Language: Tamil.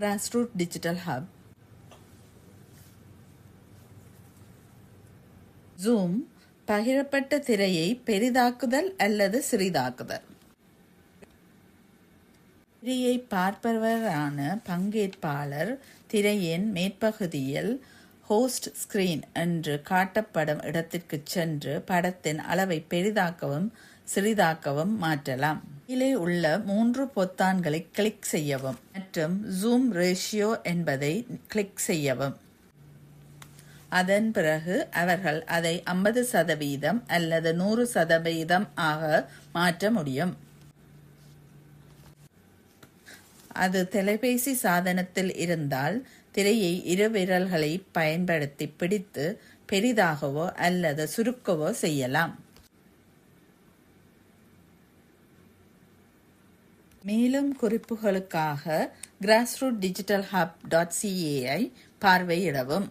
Grassroot Digital Hub. ஜூம் பகிரப்பட்ட திரையை பெரிதாக்குதல் அல்லது சிறிதாக்குதல். திரையை பார்ப்பவரான பங்கேற்பாளர் திரையின் மேற்பகுதியில் ஹோஸ்ட் ஸ்கிரீன் என்று காட்டப்படும் இடத்திற்கு சென்று படத்தின் அளவை பெரிதாக்கவும் சிறிதாக்கவும் மாற்றலாம். கீழே உள்ள மூன்று பொத்தான்களை கிளிக் செய்யவும். மற்றும் ஜூம் ரேஷியோ என்பதை கிளிக் செய்யவும். அதன் பிறகு அவர்கள் அதை ஐம்பது சதவீதம் அல்லது நூறு சதவீதம் ஆக மாற்ற முடியும். அது தொலைபேசி சாதனத்தில் இருந்தால் திரையை இரு விரல்களை பயன்படுத்தி பிடித்து பெரிதாகவோ அல்லது சுருக்கவோ செய்யலாம். மேலும் குறிப்புகளுக்காக grassroot digital hub dot CAI பார்வையிடவும்.